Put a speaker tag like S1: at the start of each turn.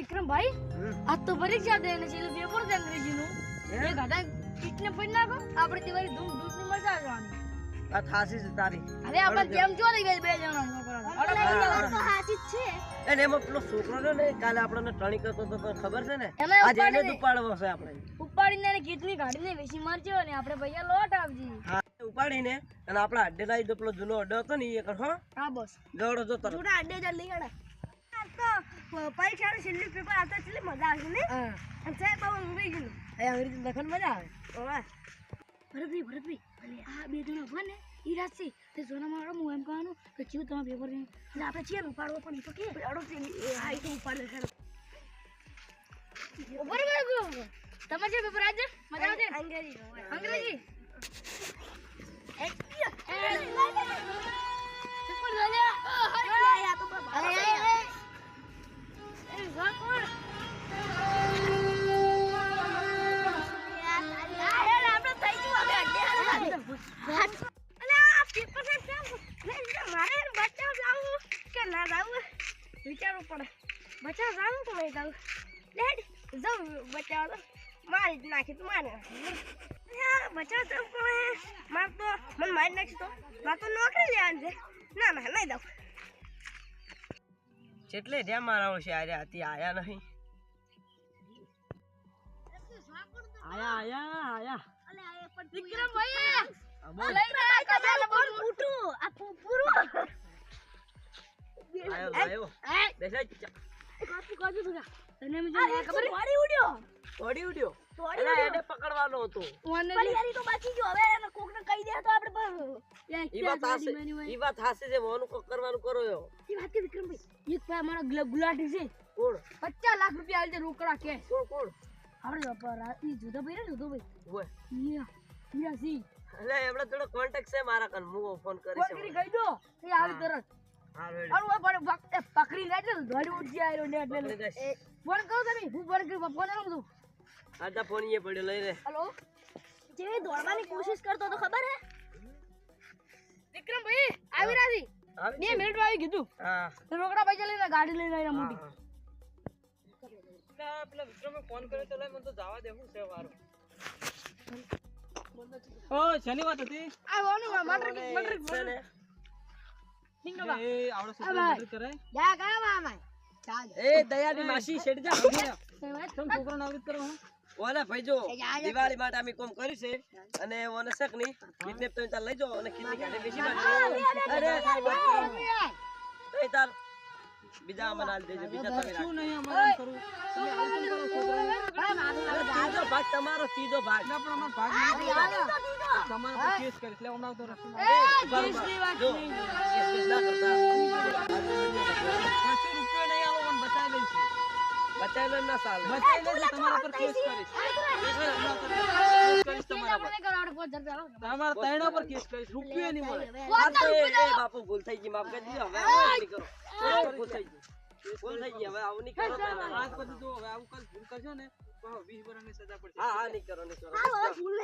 S1: વિક્રમભાઈ. આજ તો પરીક્ષા દે છે એટલે પેપર છે અંગ્રેજીનું? એ ગાડા કીટને પડી નાખો આપણે દિવાળી ધૂમ ધૂમની મજા આવવાની
S2: આ થાસી છે તારી.
S1: અરે આપણે જેમ જો ગઈ બે જણા સાચી જ છે.
S2: એને એમાં પેલો છોકરો ને કાલે આપણને ટણી કરતો તો ખબર છે ને? આજે એને ઉપાડવો છે આપણે.
S1: ઉપાડીને એને કીટલી કાઢીને વેચી મારજો ને આપણે પૈસા લોટ આપજી.
S2: ઉપાડીને અને આપણા અડ્ડે લાવી દો પેલો જૂનો અડ્ડો હતો ને એ કર હા?
S1: બોસ.
S2: દોડો જો
S1: અડ્ડે પરીક્ષાનું છેલ્લું પેપર આવતા એટલી મજા આવશે ને?
S2: હા.
S1: અને સાહેબ બહુ ગયું એ અંગ્રેજી લખન મજા આવે. ભરતભાઈ ભરતભાઈ ભલે આ બે જણા ઊભા ને ઈ રાતથી તે સોના મારો હું એમ કહેવાનું કે ચિયું તમે પેપર એટલે આપણે છીએ ઉપાડવો પણ તો કે. અડો તે હા એ તો ઉપાડે છે. ઉપર તમે જે પેપર આજે? મજા આવશે? અંગ્રેજી અંગ્રેજી? બચાવ જાણું તો મેં જાઉં ડેડ જાઉં બચાવ તો. મારી જ નાખી તો મારે. બચાવ તો પણ માર તો મને મારી નાખી તો. માર તો નોકરી લેવાની છે. ના ના નહીં દઉં
S2: જેટલે જ્યાં મારા છે આજે હતી આયા નહીં. આયા આયા આયા.
S1: વિક્રમ ભાઈ
S2: આ
S1: પૂરું
S2: ચ-
S1: કાપુ કાજુ તુગા તને મેં ખબર વાડી ઉડ્યો.
S2: તોડી ઉડ્યો?
S1: તોડી
S2: એને પકડવાનો હતો.
S1: મને યારી તો બાકી ગયો. હવે એને કોક ને કહી દે તો આપણે
S2: ઈ વાત હાસે. ઈ વાત હાસે છે મોનું કોક કરવાનું કરો યો
S1: ઈ વાત કે વિક્રમભાઈ? એક ભાઈ અમારા ગુલાટી છે.
S2: કોણ?
S1: પચાસ લાખ રૂપિયા આલજે રોકડા કે.
S2: કોણ કોણ?
S1: આપણે રાતની જુદા ભાઈ ને જુદો ભાઈ.
S2: ઓય.
S1: મીરા મીરા સી
S2: એટલે એમણે થોડો કોન્ટેક્ટ છે મારા કન હું ફોન
S1: ફોન કરી કહી દો. એ આવી તરત.
S2: હા રેડી
S1: અરે ઓય પણ પક- એ પકડી લે છે દોડી ઉઠી આવ્યો ને એટલે ફોન કરો તમે હું ફોન કરી ફોન આવું બધું.
S2: આજા ફોન એ પડ્યો લઈ લે.
S1: હેલો? જે દોડવાની કોશિશ કરતો તો ખબર હે? વિક્રમભાઈ આવી રાજી? બે મિનિટ આવી કીધું
S2: હા.
S1: રોકડા પૈસા લઈને ગાડી લઈને આવ્યા મોટી.
S2: પેલા વિક્રમે ફોન કર્યો તો લઈ મને તો જવા દેવું છે વારો.
S3: ઓ શેની હતી?
S1: આ વાનું મટર મટર
S2: દિવાળી માટે અમે કોમ કર્યું છે અને ઓને શક નહીં કિડનેપ તાર લઈ જાઓ અને કિડની કાઢે બેસી અરે તાર બીજા મને આલ દેજો બીજા તમે
S3: શું નહીં અમારે એમ તમે આવું કરો છોકરાને?
S2: ત્રીજો ભાગ તમારો ત્રીજો ભાગ.
S3: ના, પણ અમારે ભાગ. તમારા કેસ કરીશ. એટલે હમણાં.
S2: કેસ ના
S3: નહીં.
S2: ભૂલ થઈ ગઈ હવે આવું નહીં કરો.
S3: પછી હવે આવું કાલ ભૂલ કરશો ને સજા પડશે
S2: હા
S1: ભૂલ